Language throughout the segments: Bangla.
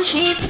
খুশিতে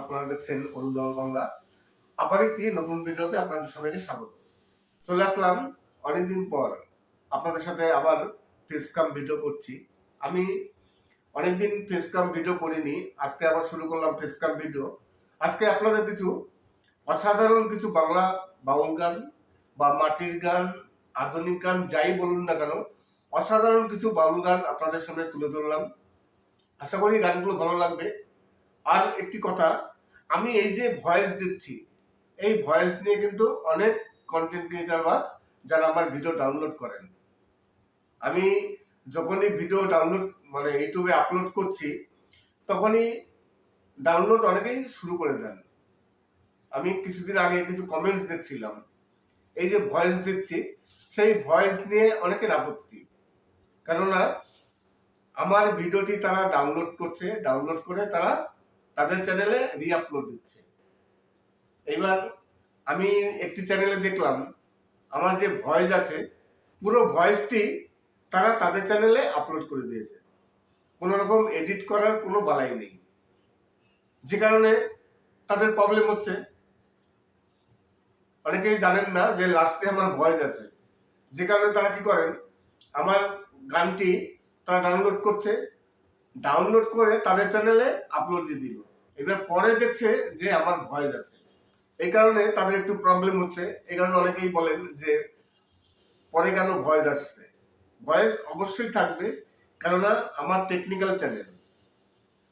আপনারা দেখছেন অরুণ বাংলা। আবার একটি নতুন ভিডিওতে আপনাদের সবাইকে স্বাগত। চলে আসলাম অনেকদিন পর আপনাদের সাথে আবার ফেস কাম ভিডিও করছি। আমি অনেকদিন ফেস কাম ভিডিও করিনি, আজকে আবার শুরু করলাম ফেস কাম ভিডিও আজকে আপনাদের কিছু অসাধারণ কিছু বাংলা বাউল গান বা মাটির গান, আধুনিক গান, যাই বলুন না কেন, অসাধারণ কিছু বাউল গান আপনাদের সামনে তুলে ধরলাম। আশা করি গানগুলো ভালো লাগবে। আর একটি কথা আমি এই যে ভয়েস দিচ্ছি, এই ভয়েস নিয়ে কিন্তু অনেক কন্টেন্ট ক্রিয়েটার বা যারা আমার ভিডিও ডাউনলোড করেন। আমি যখনই ভিডিও ডাউনলোড মানে ইউটিউবে আপলোড করছি, তখনই ডাউনলোড অনেকেই শুরু করে দেন। আমি কিছুদিন আগে কিছু কমেন্টস দেখছিলাম। এই যে ভয়েস দিচ্ছি, সেই ভয়েস নিয়ে অনেকের আপত্তি। কেননা, আমার ভিডিওটি তারা ডাউনলোড করছে ডাউনলোড করে তারা তাদের চ্যানেলে রিআপলোড দিচ্ছে। এইবার আমি একটি চ্যানেলে দেখলাম, আমার যে ভয়েস আছে, পুরো ভয়েসটি তারা তাদের চ্যানেলে আপলোড করে দিয়েছে। কোনো রকম এডিট করার কোনো বালাই নেই। যে কারণে তাদের প্রবলেম হচ্ছে। অনেকেই জানেন না যে লাস্টে আমার ভয়েস আছে। যে কারণে তারা কি করেন, আমার গানটি তারা ডাউনলোড করছে ডাউনলোড করে তাদের চ্যানেলে আপলোড দিয়ে দিল। এবার পরে দেখছে যে আমার ভয়েস আছে। এই কারণে তাদের একটু প্রবলেম হচ্ছে। এই কারণে অনেকেই বলেন যে, পরে কেন ভয়েস আসছে? ভয়েস অবশ্যই থাকবে, কেননা আমার টেকনিক্যাল চ্যানেল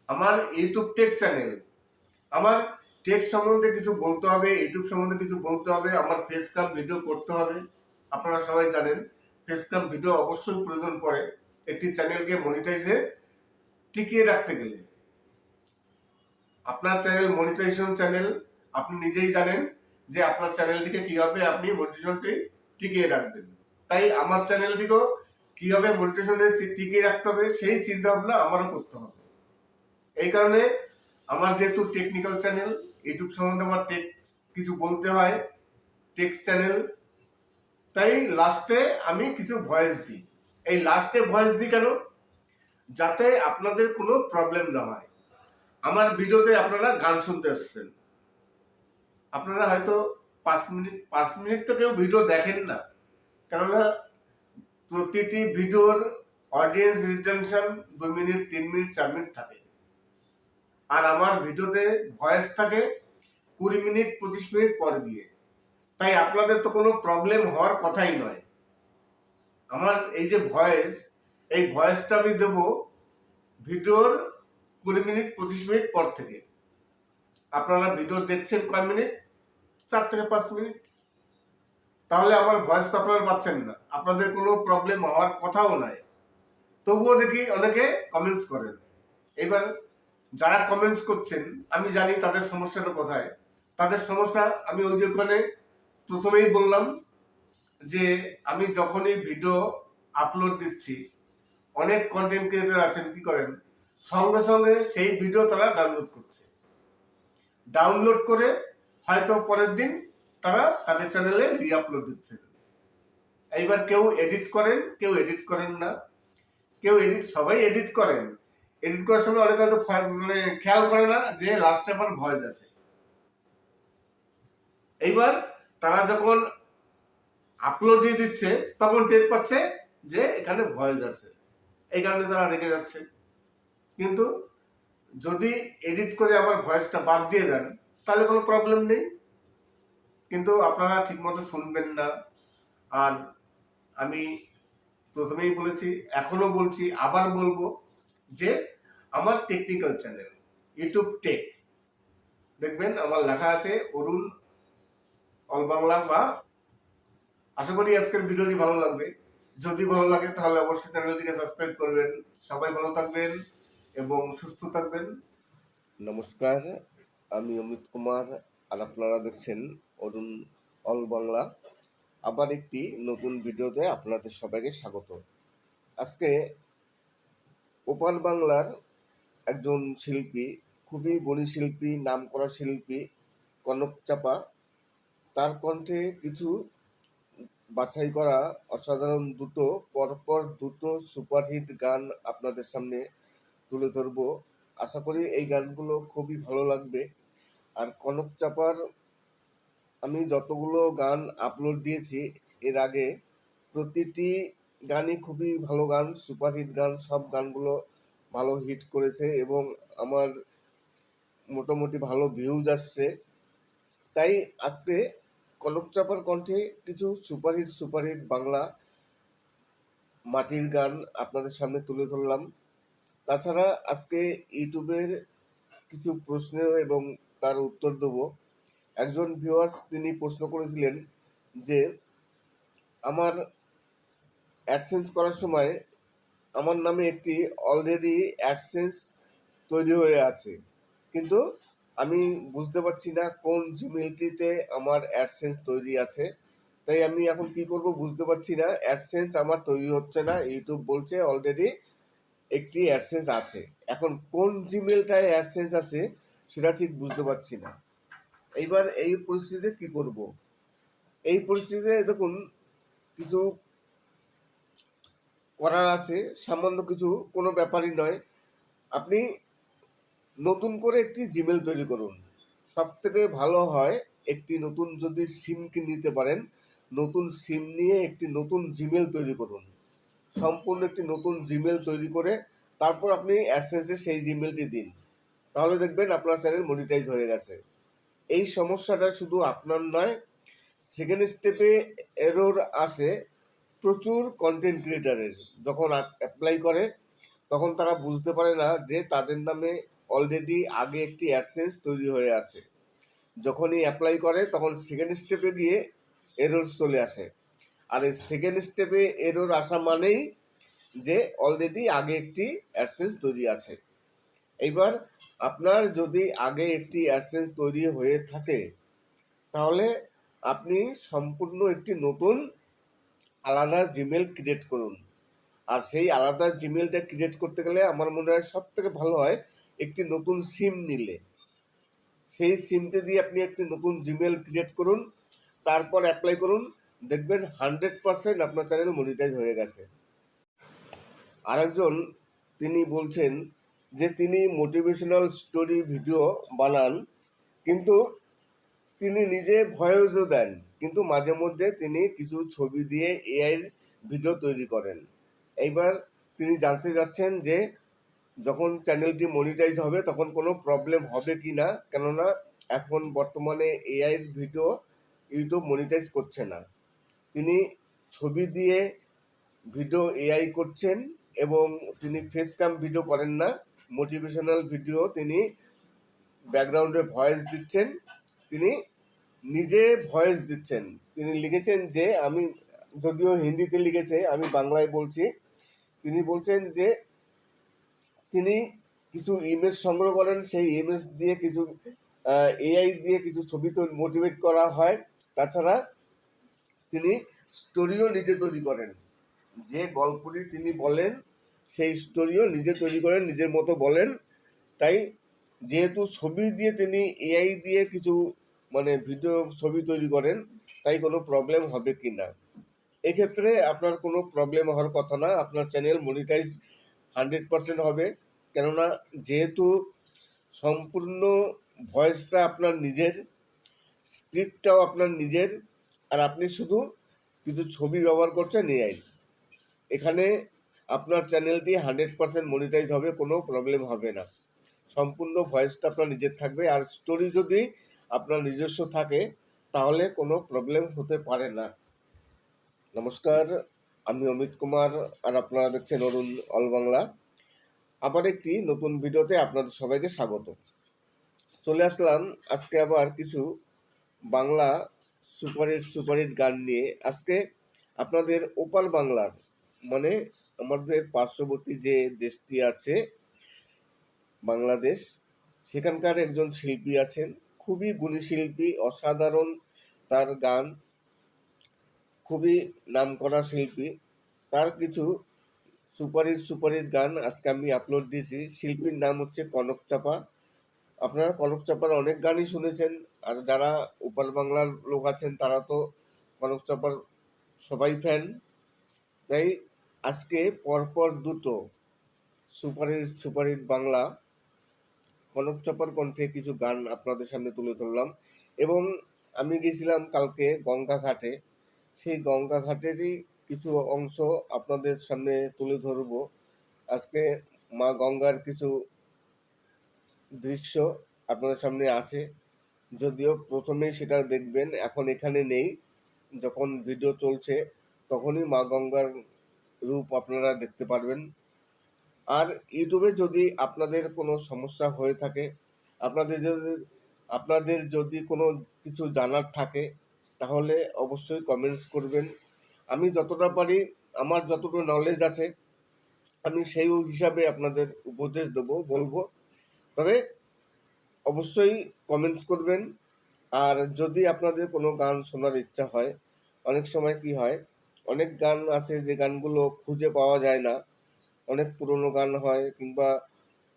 আমার ইউটিউব টেক চ্যানেল আমার টেক সম্বন্ধে কিছু বলতে হবে ইউটিউব সম্বন্ধে কিছু বলতে হবে, আমার ফেস কাম ভিডিও করতে হবে। আপনারা সবাই জানেন ফেস কাম ভিডিও অবশ্যই প্রয়োজন পড়ে। একটি চ্যানেলকে মনিটাইজে টিকিয়ে রাখতে গেলে। আপনার চ্যানেল মনিটাইজেশন চ্যানেল আপনি নিজেই জানেন যে আপনার চ্যানেলটিকে কীভাবে আপনি মনিটাইজেশনটি টিকিয়ে রাখবেন। তাই আমার চ্যানেলটিকেও কীভাবে মনিটাইজেশনে টিকিয়ে রাখতে হবে, সেই চিন্তা ভাবনা আমারও করতে হবে। এই কারণে আমার যেহেতু টেকনিক্যাল চ্যানেল ইউটিউব সম্বন্ধে আমার টেক কিছু বলতে হয় টেক চ্যানেল তাই লাস্টে আমি কিছু ভয়েস দিই। এই লাস্টে ভয়েস দিই কেন? যাতে আপনাদের কোনো প্রবলেম না হয়। আমার ভিডিওতে আপনারা গান শুনতে এসছেন আপনারা হয়তো পাঁচ মিনিট পাঁচ মিনিট তো কেউ ভিডিও দেখেন না। কেননা প্রতিটি ভিডিওর অডিয়েন্স রিটেনশন দু মিনিট, তিন মিনিট, চার মিনিট থাকে। আর আমার ভিডিওতে ভয়েস থাকে কুড়ি মিনিট, পঁচিশ মিনিট পরে দিয়ে তাই আপনাদের তো কোনো প্রবলেম হওয়ার কথাই নয়। আমার এই যে ভয়েস এই ভয়েসটা আমি দেবো ভিডিওর কুড়ি মিনিট, পঁচিশ মিনিট পর থেকে। আপনারা ভিডিও দেখছেন কয় মিনিট? চার থেকে পাঁচ মিনিট। তাহলে আমার ভয়েস তো আপনারা পাচ্ছেন না। আপনাদের কোনো প্রবলেম হওয়ার কথাও নাই। তবুও দেখি অনেকে কমেন্টস করেন। এবার যারা কমেন্টস করছেন, আমি জানি তাদের সমস্যাটা কোথায়। তাদের সমস্যা আমি ওই ওখানে প্রথমেই বললাম যে, আমি যখনই ভিডিও আপলোড দিচ্ছি অনেক কন্টেন্ট ক্রিয়েটার আছেন, কি করেন? সঙ্গে সঙ্গে সেই ভিডিও তারা ডাউনলোড করছে। ডাউনলোড করে হয়তো পরের দিন তারা তাদের চ্যানেলে রিআপলোড দিচ্ছে। এইবার কেউ এডিট করেন, কেউ এডিট করেন না। কেউ এডিট সবাই এডিট করেন। এডিট করার সময় অনেকে হয়তো মানে খেয়াল করে না যে লাস্টে আমার ভয়েস আছে। এইবার তারা যখন আপলোড দিয়ে দিচ্ছে, তখন টের পাচ্ছে যে এখানে ভয়েস আছে। এই কারণে তারা রেগে যাচ্ছে। কিন্তু যদি এডিট করে আমার ভয়েসটা বাদ দিয়ে দেন, তাহলে কোনো প্রবলেম নেই। কিন্তু আপনারা ঠিকমতো শুনবেন না। আর আমি প্রথমেই বলেছি, এখনও বলছি, আবার বলব যে আমার টেকনিক্যাল চ্যানেল ইউটিউব টেক দেখবেন আমার লেখা আছে অরুণ, অল বাংলা বা আশা করি আজকের ভিডিওটি ভালো লাগবে। যদি ভালো লাগে তাহলে অবশ্যই চ্যানেলটিকে সাবস্ক্রাইব করবেন। সবাই ভালো থাকবেন এবং সুস্থ থাকবেন। নমস্কার, আমি অমিত কুমার আর আপনারা দেখছেন অরুণ অল বাংলা। আবার একটি নতুন ভিডিওতে আপনাদের সবাইকে স্বাগত। আজকে ওপার বাংলার একজন শিল্পী, খুবই গুণী শিল্পী, নামকরা শিল্পী কনক চাপা, তার কণ্ঠে কিছু বাছাই করা অসাধারণ দুটো, পরপর দুটো সুপারহিট গান আপনাদের সামনে তুলে ধরবো। আশা করি এই গানগুলো খুবই ভালো লাগবে। আর কনক চাপার, আমি যতগুলো গান আপলোড দিয়েছি, এর আগে প্রতিটি গানই খুবই ভালো গান সুপারহিট গান, সব গানগুলো ভালো হিট করেছে এবং আমার মোটামুটি ভালো ভিউজ আসছে। তাই আজকে কনক চাপার কণ্ঠে কিছু সুপারহিট সুপারহিট বাংলা মাটির গান আপনাদের সামনে তুলে ধরলাম। তাছাড়া আজকে ইউটিউবের কিছু প্রশ্ন এবং তার উত্তর দেব। একজন ভিউয়ার্স তিনি প্রশ্ন করেছিলেন যে, আমার অ্যাডসেন্স করার সময় আমার নামে একটি অলরেডি অ্যাডসেন্স তৈরি হয়ে আছে। কিন্তু আমি বুঝতে পারছি না কোন জিমেলটিতে আমার অ্যাডসেন্স তৈরি আছে। তাই আমি এখন কি করব বুঝতে পারছি না। অ্যাডসেন্স আমার তৈরি হচ্ছে না ইউটিউব বলছে অলরেডি একটি অ্যাডসেন্স আছে। এখন কোন জিমেলটায় অ্যাডসেন্স আছে সেটা ঠিক বুঝতে পারছি না। এইবার এই পরিস্থিতিতে কি করব? এই পরিস্থিতিতে দেখুন, কিছু করার আছে, সামান্য কিছু কোনো ব্যাপারই নয়। আপনি নতুন করে একটি জিমেল তৈরি করুন। সব থেকে ভালো হয়, একটি নতুন যদি সিম নিতে পারেন, নতুন সিম নিয়ে একটি নতুন জিমেল তৈরি করুন। সম্পূর্ণ একটি নতুন জিমেল তৈরি করে তারপর আপনি অ্যাডসেন্সে সেই জিমেলটি দিন। তাহলে দেখবেন আপনার চ্যানেল মনিটাইজ হয়ে গেছে। এই সমস্যাটা শুধু আপনার নয় সেকেন্ড স্টেপে এরর আসে প্রচুর কন্টেন্ট ক্রিয়েটারের যখন অ্যাপ্লাই করে, তখন তারা বুঝতে পারে না যে তাদের নামে অলরেডি আগে একটি অ্যাডসেন্স তৈরি হয়ে আছে। যখনই অ্যাপ্লাই করে, তখন সেকেন্ড স্টেপে গিয়ে এরর চলে আসে। আর এই সেকেন্ড স্টেপে এরর আসা মানেই যে অলরেডি আগে একটি অ্যাডসেন্স তৈরি আছে। এইবার আপনার যদি আগে একটি অ্যাডসেন্স তৈরি হয়ে থাকে, তাহলে আপনি সম্পূর্ণ একটি নতুন আলাদা জিমেল ক্রিয়েট করুন। আর সেই আলাদা জিমেলটা ক্রিয়েট করতে গেলে আমার মনে হয় সব থেকে ভালো হয় একটি নতুন সিম নিলে। সেই সিমটি দিয়ে আপনি একটি নতুন জিমেল ক্রিয়েট করুন, তারপর অ্যাপ্লাই করুন, দেখবেন হান্ড্রেড পার্সেন্ট আপনার চ্যানেল মনিটাইজ হয়ে গেছে। আরেকজন তিনি বলছেন যে তিনি মোটিভেশনাল স্টোরি ভিডিও বানান, কিন্তু তিনি নিজে ভয়েসও দেন, কিন্তু মাঝে মধ্যে তিনি কিছু ছবি দিয়ে এআইয়ের ভিডিও তৈরি করেন। এইবার তিনি জানতে চাচ্ছেন যে যখন চ্যানেলটি মনিটাইজ হবে, তখন কোনো প্রবলেম হবে কি না? কেননা, এখন বর্তমানে এআইয়ের ভিডিও ইউটিউব মনিটাইজ করছে না। তিনি ছবি দিয়ে ভিডিও এআই করছেন এবং তিনি ফেস ক্যাম ভিডিও করেন না। মোটিভেশনাল ভিডিও তিনি ব্যাকগ্রাউন্ডে ভয়েস দিচ্ছেন। তিনি নিজে ভয়েস দিচ্ছেন। তিনি লিখেছেন যে, আমি, যদিও হিন্দিতে লিখেছে, আমি বাংলায় বলছি, তিনি বলছেন যে তিনি কিছু ইমেজ সংগ্রহ করেন, সেই ইমেজ দিয়ে কিছু এআই দিয়ে কিছু ছবি তো মোটিভেট করা হয়। তাছাড়া তিনি স্টোরিও নিজে তৈরি করেন। যে গল্পটি তিনি বলেন, সেই স্টোরিও নিজে তৈরি করেন, নিজের মতো বলেন। তাই যেহেতু ছবি দিয়ে তিনি এআই দিয়ে কিছু মানে ভিডিও ছবি তৈরি করেন, তাই কোনো প্রবলেম হবে কি না এক্ষেত্রে আপনার কোনো প্রবলেম হওয়ার কথা না। আপনার চ্যানেল মনিটাইজ হান্ড্রেড পার্সেন্ট হবে। কেননা যেহেতু সম্পূর্ণ ভয়েসটা আপনার নিজের, স্ক্রিপ্টটাও আপনার নিজের, আর আপনি শুধু কিছু ছবি ব্যবহার করছেন এআই। এখানে আপনার চ্যানেলটি হান্ড্রেড পার্সেন্ট মনিটাইজ হবে, কোনো প্রবলেম হবে না। সম্পূর্ণ ভয়েসটা আপনার নিজের থাকবে, আর স্টোরি যদি আপনার নিজস্ব থাকে, তাহলে কোনো প্রবলেম হতে পারে না। নমস্কার। আমি অমিত কুমার আর আপনারা দেখছেন অরুণ অল বাংলা। আবার একটি নতুন ভিডিওতে আপনাদের সবাইকে স্বাগত। চলে আসলাম আজকে আবার কিছু বাংলা সুপারহিট সুপারহিট গান নিয়ে। আজকে আপনাদের ওপার বাংলার মানে আমাদের পার্শ্ববর্তী যে দেশটি আছে, বাংলাদেশ, সেখানকার একজন শিল্পী আছেন। খুবই গুণী শিল্পী, অসাধারণ তার গান। খুবই নামকরা শিল্পী। তার কিছু সুপারহিট সুপারহিট গান আজকে আমি আপলোড দিয়েছি। শিল্পীর নাম হচ্ছে কনক চাপা। আপনারা কনক চাপার অনেক গানই শুনেছেন। আর যারা ওপার বাংলার লোক আছেন, তারা তো কনক চাপার সবাই ফ্যান তাই আজকে পরপর দুটো সুপারহিট সুপারহিট বাংলা কনক চাপার কণ্ঠে কিছু গান আপনাদের সামনে তুলে ধরলাম। এবং আমি গেছিলাম কালকে গঙ্গা ঘাটে সেই গঙ্গা ঘাটেরই কিছু অংশ আপনাদের সামনে তুলে ধরব। আজকে মা গঙ্গার কিছু দৃশ্য আপনাদের সামনে আছে। যদিও প্রথমেই সেটা দেখবেন, এখন এখানে নেই। যখন ভিডিও চলছে, তখনই মা গঙ্গার রূপ আপনারা দেখতে পারবেন। আর ইউটিউবে যদি আপনাদের কোনো সমস্যা হয়ে থাকে, আপনাদের যদি আপনাদের যদি কোনো কিছু জানার থাকে তাহলে অবশ্যই কমেন্টস করবেন। আমি যতটা পারি, আমার যতটা নলেজ আছে, আমি সেই হিসাবে আপনাদের উপদেশ দেবো, বলব। তবে অবশ্যই কমেন্টস করবেন। আর যদি আপনাদের কোনো গান শোনার ইচ্ছা হয়, অনেক সময় কি হয়, অনেক গান আছে যে গানগুলো খুঁজে পাওয়া যায় না। অনেক পুরনো গান হয় কিংবা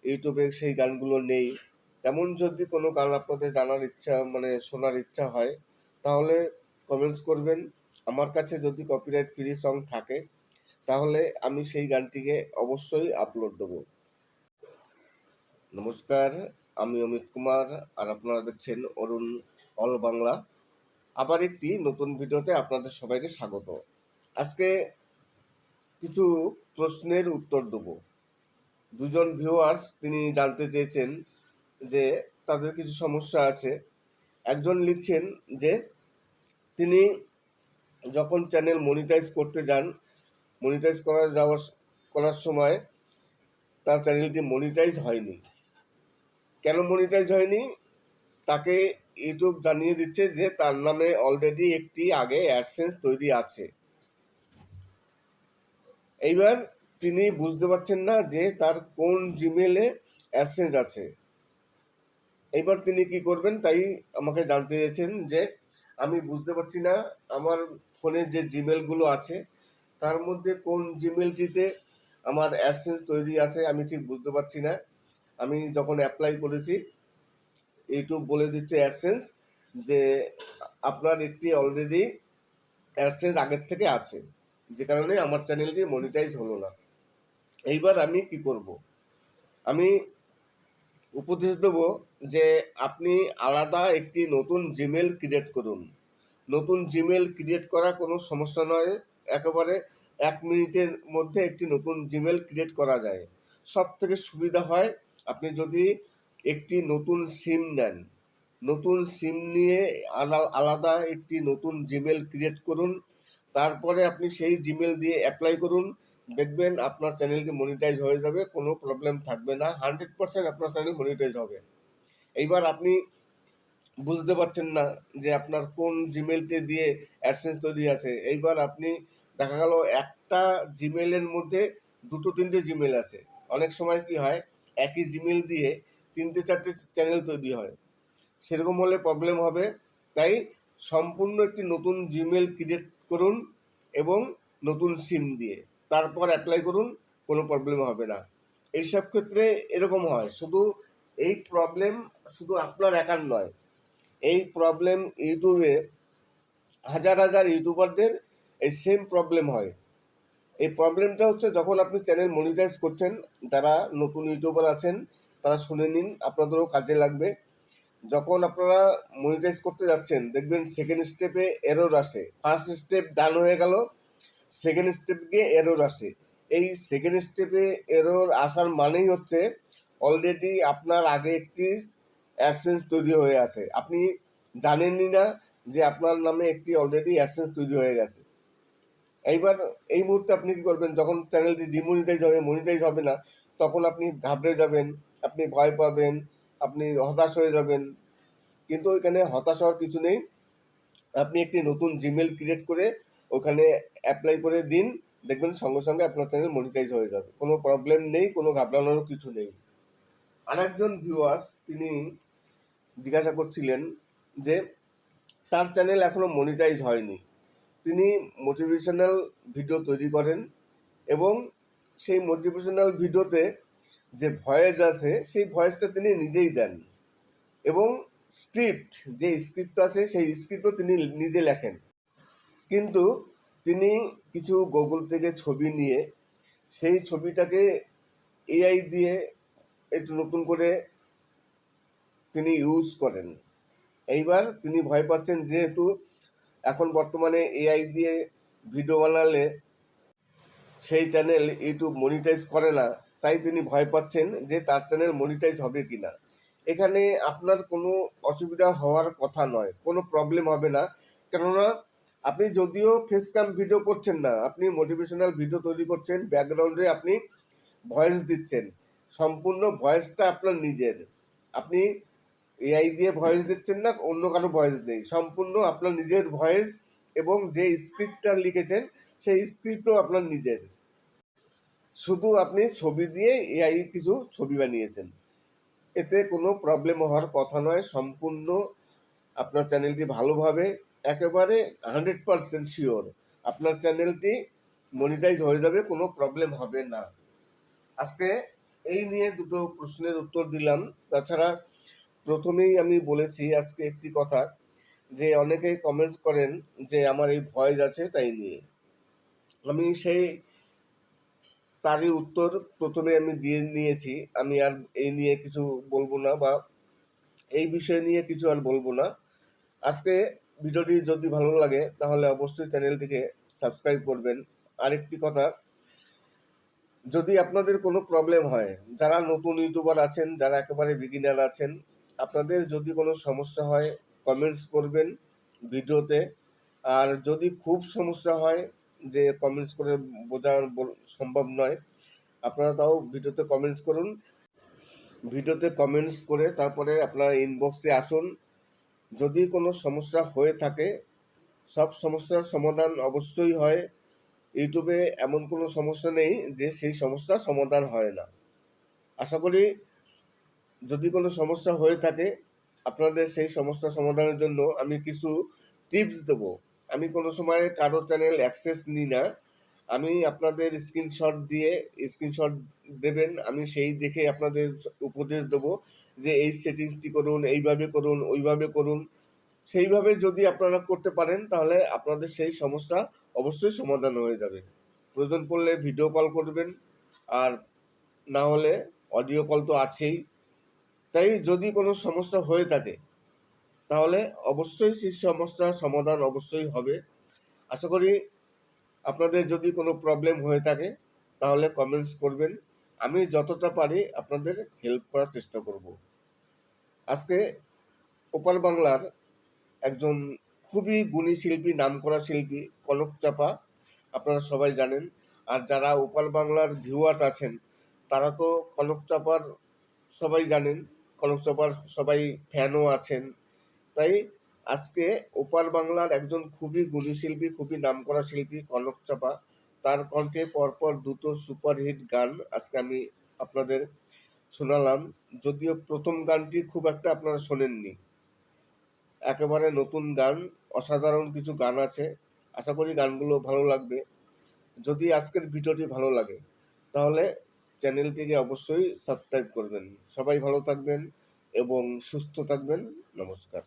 ইউটিউবে সেই গানগুলো নেই। তেমন যদি কোনো গান আপনাদের জানার ইচ্ছা মানে শোনার ইচ্ছা হয় তাহলে কমেন্টস করবেন। আমার কাছে যদি কপিরাইট ফ্রি সং থাকে, তাহলে আমি সেই গানটিকে অবশ্যই আপলোড দেবো। নমস্কার, আমি অমিত কুমার, আর আপনারা দেখছেন অরুণ অল বাংলা। আবার একটি নতুন ভিডিওতে আপনাদের সবাইকে স্বাগত। আজকে কিছু প্রশ্নের উত্তর দেব। দুজন ভিউয়ার্স তিনি জানতে চেয়েছেন যে তাদের কিছু সমস্যা আছে। একজন লিখছেন যে তিনি যখন চ্যানেল মনিটাইজ করতে যান মনিটাইজ করা যাওয়ার করার সময় তার চ্যানেলটি মনিটাইজ হয়নি। কেন মনিটাইজ হয়নি? তাকে ইউটিউব জানিয়ে দিচ্ছে যে তার নামে অলরেডি একটি আগে অ্যাডসেন্স তৈরি আছে। এইবার তিনি বুঝতে পারছেন না যে তার কোন জিমেলে অ্যাডসেন্স আছে। এইবার তিনি কি করবেন তাই আমাকে জানতে চেয়েছেন যে আমি বুঝতে পারছি না, আমার ফোনে যে জিমেলগুলো আছে, তার মধ্যে কোন জিমেলটিতে আমার অ্যাডসেন্স তৈরি আছে আমি ঠিক বুঝতে পারছি না। আমি যখন অ্যাপ্লাই করেছি ইউটিউব বলে দিচ্ছে অ্যাডসেন্স যে আপনার একটি অলরেডি অ্যাডসেন্স আগের থেকে আছে, যে কারণে আমার চ্যানেলটি মনিটাইজ হলো না। এইবার আমি কি করব? আমি উপদেশ দেব যে আপনি আলাদা একটি নতুন জিমেল ক্রিয়েট করুন। নতুন জিমেল ক্রিয়েট করা কোনো সমস্যা নয়। একেবারে এক মিনিটের মধ্যে একটি নতুন জিমেল ক্রিয়েট করা যায়। সব থেকে সুবিধা হয়, আপনি যদি একটি নতুন সিম নেন, নতুন সিম নিয়ে আলা- আলাদা একটি নতুন জিমেল ক্রিয়েট করুন। তারপরে আপনি সেই জিমেল দিয়ে অ্যাপ্লাই করুন। দেখবেন আপনার চ্যানেলটি মনিটাইজ হয়ে যাবে, কোনো প্রবলেম থাকবে না। হান্ড্রেড পার্সেন্ট আপনার চ্যানেল মনিটাইজ হবে। এইবার আপনি বুঝতে পারছেন না যে আপনার কোন জিমেলটি দিয়ে অ্যাডসেন্স তৈরি আছে। এইবার আপনি দেখা গেল একটা জিমেলের মধ্যে দুটো তিনটে জিমেল আছে। অনেক সময় কি হয়, একই জিমেল দিয়ে তিনটে চারটে চ্যানেল তৈরি হয়। সেরকম হলে প্রবলেম হবে। তাই সম্পূর্ণ একটি নতুন জিমেল ক্রিয়েট করুন এবং নতুন সিম দিয়ে। তারপর অ্যাপ্লাই করুন, কোনো প্রবলেম হবে না। এইসব ক্ষেত্রে এরকম হয়। শুধু এই প্রবলেম শুধু আপনার একার নয়, এই প্রবলেম ইউটিউবে হাজার হাজার ইউটিউবারদের এই সেম প্রবলেম হয়। এই প্রবলেমটা হচ্ছে যখন আপনি চ্যানেল মনিটাইজ করছেন, যারা নতুন ইউটিউবার আছেন, তারা শুনে নিন, আপনাদেরও কাজে লাগবে। যখন আপনারা মনিটাইজ করতে যাচ্ছেন, দেখবেন সেকেন্ড স্টেপে এরর আসে। ফার্স্ট স্টেপ ডান হয়ে গেল সেকেন্ড স্টেপ গিয়ে এরর আসে। এই সেকেন্ড স্টেপে এরর আসার মানেই হচ্ছে অলরেডি আপনার আগে একটি অ্যাডসেন্স তৈরি হয়ে আছে। আপনি জানেনই না যে আপনার নামে একটি অলরেডি অ্যাডসেন্স তৈরি হয়ে গেছে। এইবার এই মুহূর্তে আপনি কি করবেন, যখন চ্যানেলটি ডিমনিটাইজ হবে মনিটাইজ হবে না, তখন আপনি ঘাবড়ে যাবেন, আপনি ভয় পাবেন, আপনি হতাশ হয়ে যাবেন। কিন্তু ওইখানে হতাশ হওয়ার কিছু নেই। আপনি একটি নতুন জিমেল ক্রিয়েট করে ওখানে অ্যাপ্লাই করে দিন, দেখবেন সঙ্গে সঙ্গে আপনার চ্যানেল মনিটাইজ হয়ে যাবে। কোনো প্রবলেম নেই, কোনো ঘাবড়ানোরও কিছু নেই। আরেকজন ভিউয়ার্স তিনি জিজ্ঞাসা করছিলেন যে, তার চ্যানেল এখনও মনিটাইজ হয়নি। তিনি মোটিভেশনাল ভিডিও তৈরি করেন এবং সেই মোটিভেশনাল ভিডিওতে যে ভয়েস আছে, সেই ভয়েসটা তিনি নিজেই দেন এবং স্ক্রিপ্ট যে স্ক্রিপ্ট আছে, সেই স্ক্রিপ্টও তিনি নিজে লেখেন। কিন্তু তিনি কিছু গুগল থেকে ছবি নিয়ে, সেই ছবিটাকে এআই দিয়ে একটু নতুন করে তিনি ইউজ করেন। এইবার তিনি ভয় পাচ্ছেন যেহেতু এখন বর্তমানে এআই দিয়ে ভিডিও বানালে সেই চ্যানেল ইউটিউব মনিটাইজ করে না, তাই তিনি ভয় পাচ্ছেন যে তার চ্যানেল মনিটাইজ হবে কি না এখানে আপনার কোনো অসুবিধা হওয়ার কথা নয়, কোনো প্রবলেম হবে না। কেননা আপনি যদিও ফেস ক্যাম ভিডিও করছেন না, আপনি মোটিভেশনাল ভিডিও তৈরি করছেন ব্যাকগ্রাউন্ডে আপনি ভয়েস দিচ্ছেন সম্পূর্ণ ভয়েসটা আপনার নিজের। আপনি এআই দিয়ে ভয়েস দিচ্ছেন না, অন্য কারও ভয়েস নেই। সম্পূর্ণ আপনার নিজের ভয়েস এবং যে স্ক্রিপ্টটা লিখেছেন, সেই স্ক্রিপ্টও আপনার নিজের। শুধু আপনি ছবি দিয়ে এআই কিছু ছবি বানিয়েছেন। এতে কোনো প্রবলেম হওয়ার কথা নয়, সম্পূর্ণ আপনার চ্যানেলটি ভালোভাবে, একেবারে হান্ড্রেড পারসেন্ট শিওর আপনার চ্যানেলটি মনিটাইজ হয়ে যাবে, কোনো প্রবলেম হবে না। আজকে এই নিয়ে দুটো প্রশ্নের উত্তর দিলাম। তাছাড়া প্রথমেই আমি বলেছি আজকে একটি কথা, যে অনেকেই কমেন্টস করেন যে আমার এই ভয়েস আছে তাই নিয়ে। আমি সেই তারই উত্তর প্রথমে আমি দিয়ে নিয়েছি। আমি আর এই নিয়ে কিছু বলব না বা এই বিষয় নিয়ে কিছু আর বলব না। আজকে ভিডিওটি যদি ভালো লাগে, তাহলে অবশ্যই চ্যানেলটিকে সাবস্ক্রাইব করবেন। আরেকটি কথা যদি আপনাদের কোনো প্রবলেম হয়, যারা নতুন ইউটিউবার আছেন, যারা একেবারে বিগিনার আছেন, আপনাদের যদি কোনো সমস্যা হয় কমেন্টস করবেন ভিডিওতে। আর যদি খুব সমস্যা হয়, যে কমেন্টস করে বোঝা সম্ভব নয়, আপনারা তাও ভিডিওতে কমেন্টস করুন। ভিডিওতে কমেন্টস করে তারপরে আপনারা ইনবক্সে আসুন। যদি কোনো সমস্যা হয়ে থাকে, সব সমস্যার সমাধান অবশ্যই হয়। ইউটিউবে এমন কোনো সমস্যা নেই যে সেই সমস্যার সমাধান হয় না। আশা করি যদি কোনো সমস্যা হয়ে থাকে আপনাদের সেই সমস্যা সমাধানের জন্য আমি কিছু টিপস দেবো। আমি কোনো সময় কারও চ্যানেল অ্যাক্সেস নিই না। আমি আপনাদের স্ক্রিনশট দিয়ে স্ক্রিনশট দেবেন। আমি সেই দেখে আপনাদের উপদেশ দেবো যে এই সেটিংসটি করুন, এইভাবে করুন, ওইভাবে করুন। সেইভাবে যদি আপনারা করতে পারেন তাহলে আপনাদের সেই সমস্যা অবশ্যই সমাধান হয়ে যাবে। প্রয়োজন পড়লে ভিডিও কল করবেন, আর না হলে অডিও কল তো আছেই। তাই যদি কোনো সমস্যা হয়ে থাকে, তাহলে অবশ্যই সেই সমস্যার সমাধান অবশ্যই হবে। আশা করি আপনাদের যদি কোনো প্রবলেম হয়ে থাকে, তাহলে কমেন্টস করবেন। আমি যতটা পারি আপনাদের হেল্প করার চেষ্টা করব। আজকে ওপার বাংলার একজন খুবই গুণী শিল্পী, নামকরা শিল্পী কনক চাপা, আপনারা সবাই জানেন। আর যারা ওপাল বাংলার ভিউয়ার্স আছেন, তারা তো কনক চাপার সবাই জানেন। কনক চাপার সবাই ফ্যানও আছেন। তাই আজকে ওপার বাংলার একজন খুবই গুণী শিল্পী, খুবই নামকরা শিল্পী কনক চাপা, তার কণ্ঠে পরপর দুটো সুপারহিট গান আজকে আমি আপনাদের শোনালাম। যদিও প্রথম গানটি খুব একটা আপনারা শোনেননি। একেবারে নতুন গান, অসাধারণ কিছু গান আছে। আশা করি গানগুলো ভালো লাগবে। যদি আজকের ভিডিওটি ভালো লাগে, তাহলে চ্যানেলটিকে অবশ্যই সাবস্ক্রাইব করবেন। সবাই ভালো থাকবেন এবং সুস্থ থাকবেন। নমস্কার।